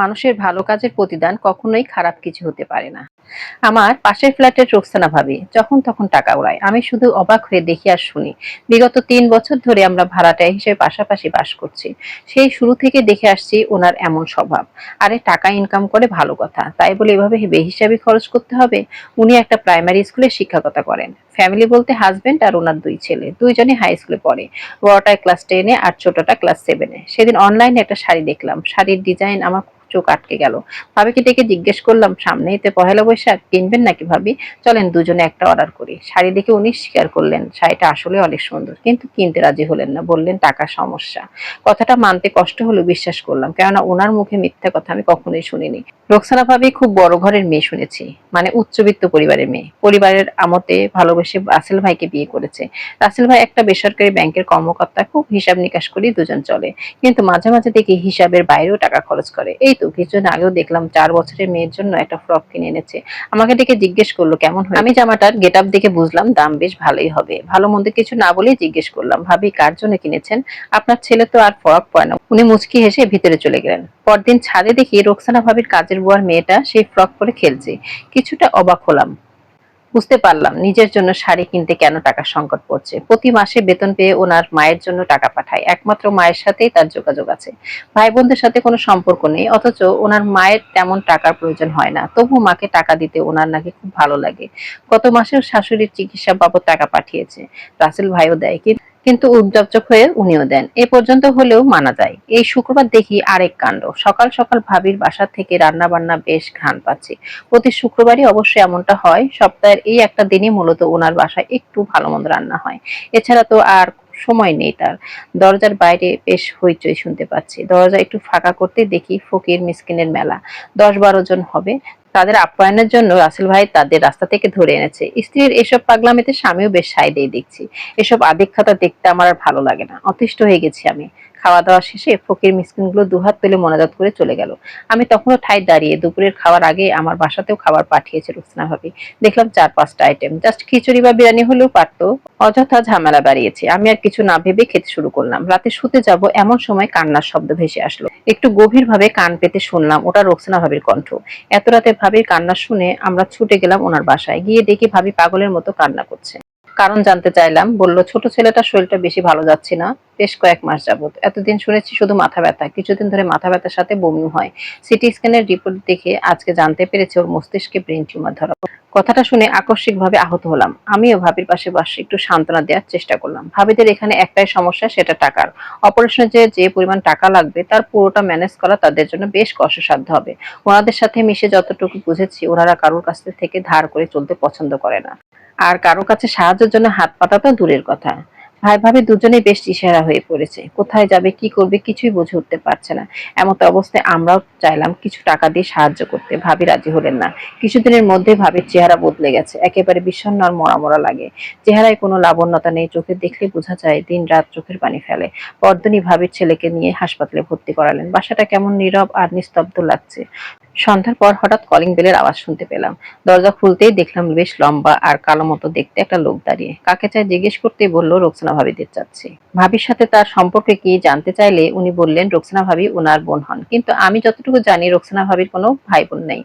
মানুষের ভালো কাজের প্রতিদান কখনোই খারাপ কিছু হতে পারে না। আমার পাশের ফ্ল্যাটের রোকসানা ভাবি, যখন তখন টাকা উড়ায়। আমি শুধু অবাক হয়ে দেখি আর শুনি। বিগত তিন বছর ধরে আমরা ভাড়াটায় হিসেবে পাশাপাশি বাস করছি। সেই শুরু থেকে দেখে আসছি ওনার এমন স্বভাব। আরে, টাকা ইনকাম করে ভালো কথা। তাই বলে এভাবে বেহিসাবি খরচ করতে হবে? উনি একটা প্রাইমারি স্কুলে শিক্ষকতা করেন। ফ্যামিলি বলতে হাজবেন্ড আর ওনার দুই ছেলে। দুইজনই হাই স্কুলে পড়ে। বড়টায় ক্লাস টেনে আর ছোটটা ক্লাস সেভেনে সেদিন অনলাইনে একটা শাড়ি দেখলাম। শাড়ির ডিজাইন আমার চোখ আটকে গেল। ভাবিকে ডেকে জিজ্ঞেস করলাম সামনেই তো পহেলা বৈশাখ কিনবেন নাকি ভাবি? চলেন দুজনে একটা অর্ডার করি। শাড়ি দেখে উনি স্বীকার করলেন, শাড়িটা আসলে অনেক সুন্দর, কিন্তু কিনতে রাজি হলেন না। বললেন, টাকা সমস্যা। কথাটা মানতে কষ্ট হলেও বিশ্বাস করলাম, কেননা ওনার মুখে মিথ্যা কথা আমি কখনোই শুনিনি। রোকসানা ভাবি খুব বড় ঘরের মেয়ে শুনেছি মানে উচ্চবিত্ত পরিবারের মেয়ে। পরিবারের আমতে ভালোবেসে রাসেল ভাইকে বিয়ে করেছে। রাসেল ভাই একটা বেসরকারি ব্যাংকের কর্মকর্তা, খুব হিসাব নিকাশ করেই দুজন চলে, কিন্তু মাঝে মাঝে দেখি হিসাবের বাইরেও টাকা খরচ করে। এই তো কিছুদিন আগেও দেখলাম চার বছরের মেয়ের জন্য একটা ফ্রক কিনে এনেছে। আমাকে ডেকে জিজ্ঞেস করল, কেমন হয় আমি জামাটার গেট আপ দেখে বুঝলাম, দাম বেশ ভালোই হবে। ভালো মন্দ কিছু না বলেই জিজ্ঞেস করলাম, ভাবি, কার জন্য কিনেছেন? আপনার ছেলে তো আর ফ্রক পরে না। উনি মুচকি হেসে ভিতরে চলে গেলেন। পরদিন ছাদে দেখি রোকসানা ভাবির কাজের বুয়ার মেয়েটা সেই ফ্রক পরে খেলছে। কিছুটা অবাক হলাম। বুঝতে পারলাম, নিজের জন্য শাড়ি কিনতে কেন টাকা সংকট পড়ছে? প্রতি মাসে বেতন পেয়ে ওনার মায়ের জন্য টাকা পাঠায়, একমাত্র মায়ের সাথেই তার যোগাযোগ আছে। ভাই বোনদের সাথে কোনো সম্পর্ক নেই, অথচ ওনার মায়ের তেমন টাকার প্রয়োজন হয় না, তবু মাকে টাকা দিতে ওনার নাকি খুব ভালো লাগে। গত মাসেও শাশুড়ির চিকিৎসা বাবদ টাকা পাঠিয়েছে, রাসেল ভাইও দেয় কিন্তু কিন্তু হয়ে উনিও দেন। এ পর্যন্ত হলেও মানা যায়। এই শুক্রবার দেখি আরেক কাণ্ড। সকাল সকাল ভাবির বাসা থেকে রান্না বান্না বেশ ঘ্রাণ পাচ্ছি। প্রতি শুক্রবারই অবশ্যই এমনটা হয়, সপ্তাহের এই একটা দিনই মূলত ওনার বাসায় একটু ভালো মন্দ রান্না হয়। এছাড়া তো আর সময় নেই তার। দরজার বাইরে বেশ হইচই শুনতে পাচ্ছি। দরজা একটু ফাঁকা করতে দেখি ফকির মিসকিনের মেলা। দশ বারো জন হবে। তাদের আপ্যায়নের জন্য রাসেল ভাই তাদের রাস্তা থেকে ধরে এনেছে। স্ত্রীর এসব পাগলামিতে স্বামীও বেশ সাইডেই দেখছি। এসব আদিক্ষতা দেখতে আমার আর ভালো লাগে না। অতিষ্ঠ হয়ে গেছি আমি। খাওয়া দাওয়া শেষে ফকির মিসকিনগুলো দুহাত তুলে মনাজাত করে চলে গেল। আমি তখনও ঠাই দাঁড়িয়ে দুপুরের খাওয়ার আগে আমার বাসাতেও খাবার পাঠিয়েছে রুসনা ভাবি। দেখলাম চার, পাঁচটা আইটেম জাস্ট খিচুড়ি বা বিরিয়ানি হলেও পারতো। অযথা ঝামেলা বাড়িয়েছে। আমি আর কিছু না ভেবে খেতে শুরু করলাম। রাতে শুতে যাব এমন সময় কান্নার শব্দ ভেসে আসলো। একটু গভীরভাবে কান পেতে শুনলাম ওটা রোকসানা ভাবির কণ্ঠ। এত রাতে ভাবির কান্না শুনে আমরা ছুটে গেলাম ওনার বাসায়। গিয়ে দেখি ভাবি পাগলের মতো কান্না করছে। কারণ জানতে চাইলাম। বলল, ছোট ছেলেটার শরীরটা বেশি ভালো যাচ্ছে না। বেশ কয়েক মাস যাবত। এতদিন শুনেছি শুধু মাথা ব্যথা। কিছুদিন ধরে মাথা ব্যথার সাথে বমিও হয়। সিটি স্ক্যানের রিপোর্ট দেখে আজকে জানতে পেরেছে ওর মস্তিষ্কে ব্রেন টিউমার ধরা কথাটা শুনে আকস্মিকভাবে আহত হলাম। আমিও ভাবির পাশে বসে একটু সান্ত্বনা দেওয়ার চেষ্টা করলাম। ভাবিদের এখানে একটাই সমস্যা, সেটা টাকার। অপারেশনে যে যে পরিমাণ টাকা লাগবে, তার পুরোটা ম্যানেজ করা তাদের জন্য বেশ কষ্টসাধ্য হবে। ওনাদের সাথে মিশে যতটুকু বুঝেছি, ওনারা কারোর কাছ থেকে ধার করে চলতে পছন্দ করে না। আর কারও কাছে সাহায্যের জন্য হাত পাতা তো দূরের কথা। ভাই ভাবি দুজনেই বেশ ইশারা হয়ে পড়েছে। কোথায় যাবে, কি করবে কিছুই বুঝে উঠতে পারছে না। এমত অবস্থায় আমরাও চাইলাম কিছু টাকা দিয়ে সাহায্য করতে। ভাবি রাজি হলেন না। কিছুদিনের মধ্যে ভাবির চেহারা বদলে গেছে। একেবারে বিষণ্ণ আর মরা মরা লাগে। চেহারায় কোনো লাবণ্যতা নেই, চোখে দেখলে বোঝা যায় দিন রাত চোখের পানি ফেলে। পরদিনই ভাবির ছেলেকে নিয়ে হাসপাতালে ভর্তি করালেন। বাসাটা কেমন নীরব আর নিস্তব্ধ লাগছে। সন্ধ্যার পর হঠাৎ কলিং বেলের আওয়াজ শুনতে পেলাম। দরজা খুলতেই দেখলাম বেশ লম্বা আর কালো মতো দেখতে একটা লোক দাঁড়িয়ে। কাকে চাই জিজ্ঞেস করতে বলল, রোকসানা ভাবিদের চাচ্ছি। ভাবির সাথে তার সম্পর্কে কি জানতে চাইলে উনি বললেন রোকসানা ভাবি ওনার বোন হন। কিন্তু আমি যতটুকু জানি রোকসানা ভাবির কোনো ভাই বোন নেই।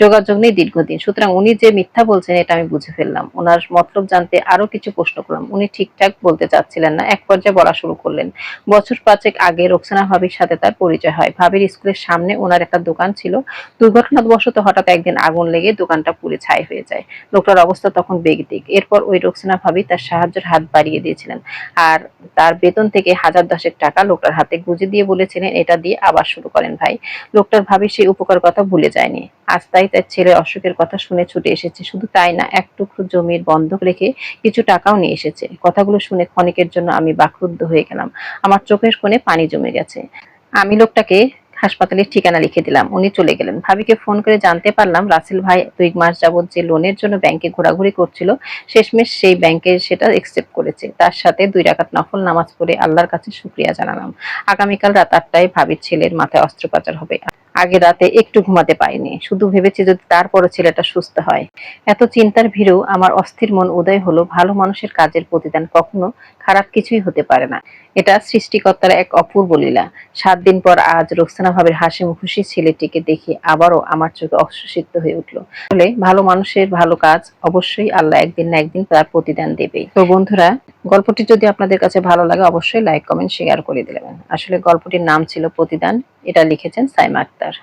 যোগাযোগ নেই দীর্ঘদিন। সুতরাং উনি যে মিথ্যা বলছেন, এটা আমি বুঝে ফেললাম। ওনার মতলব জানতে আরও কিছু প্রশ্ন করলাম। উনি ঠিকঠাক বলতে চাচ্ছিলেন না। এক পর্যায়ে বলা শুরু করলেন, বছর পাঁচেক আগে রোকসানা ভাবির সাথে তার পরিচয় হয়। ভাবির স্কুলের সামনে ওনার একটা দোকান ছিল। দুর্ঘটনাবশত হঠাৎ একদিন আগুন লেগে দোকানটা পুড়ে ছাই হয়ে যায়। লোকটার অবস্থা তখন বেগদিক এরপর ওই রোকসানা ভাবি তার সাহায্যের হাত বাড়িয়ে দিয়েছিলেন। আর তার বেতন থেকে হাজার দশেক টাকা লোকটার হাতে গুজে দিয়ে বলেছিলেন, এটা দিয়ে আবার শুরু করেন ভাই। লোকটার ভাবি সেই উপকার কথা ভুলে যায়নি। আজ তাই তার ছেলে অসুখের কথা শুনে ছুটে এসেছে। শুধু তাই না, এক টুকরো জমির বন্ধক রেখে কিছু টাকাও নিয়ে এসেছে। কথাগুলো শুনে ক্ষণিকের জন্য আমি বাকরুদ্ধ হয়ে গেলাম। আমার চোখের কোণে পানি জমে গেছে। আমি লোকটাকে হাসপাতালের ঠিকানা লিখে দিলাম। উনি চলে গেলেন। ভাবিকে ফোন করে জানতে পারলাম রাসেল ভাই দুই মাস যাবত যে লোনের জন্য ব্যাংকে ঘোরাঘুরি করছিল, শেষমেশ সেই ব্যাংকে সেটা একসেপ্ট করেছে। তার সাথে দুই রাকাত নফল নামাজ পড়ে আল্লাহর কাছে শুক্রিয়া জানালাম। আগামীকাল রাত আটটায় ভাবির ছেলের মাথায় অস্ত্রোপচার হবে। আগে রাতে একটু ঘুমাতে পাইনি শুধু ভেবেছি যদি তারপরে ছেলেটা সুস্থ হয়। এত চিন্তার ভিড়েও আমার অস্থির মন উদয় হলো। ভালো মানুষের কাজের প্রতিদান কখনো খারাপ কিছুই হতে পারে না। এটা সৃষ্টিকর্তার এক অপূর্ব লীলা। সাত দিন পর আজ রোকসানা ভাবের হাসি খুশি ছেলেটিকে দেখে আবারও আমার চোখে অশ্বসিদ্ধ হয়ে উঠল। আসলে ভালো মানুষের ভালো কাজ অবশ্যই আল্লাহ একদিন না একদিন তার প্রতিদান দেবেই। তো বন্ধুরা, গল্পটি যদি আপনাদের কাছে ভালো লাগে অবশ্যই লাইক, কমেন্ট, শেয়ার করে দিলেন আসলে গল্পটির নাম ছিল প্রতিদান। এটা লিখেছেন সাইমা আক্তার।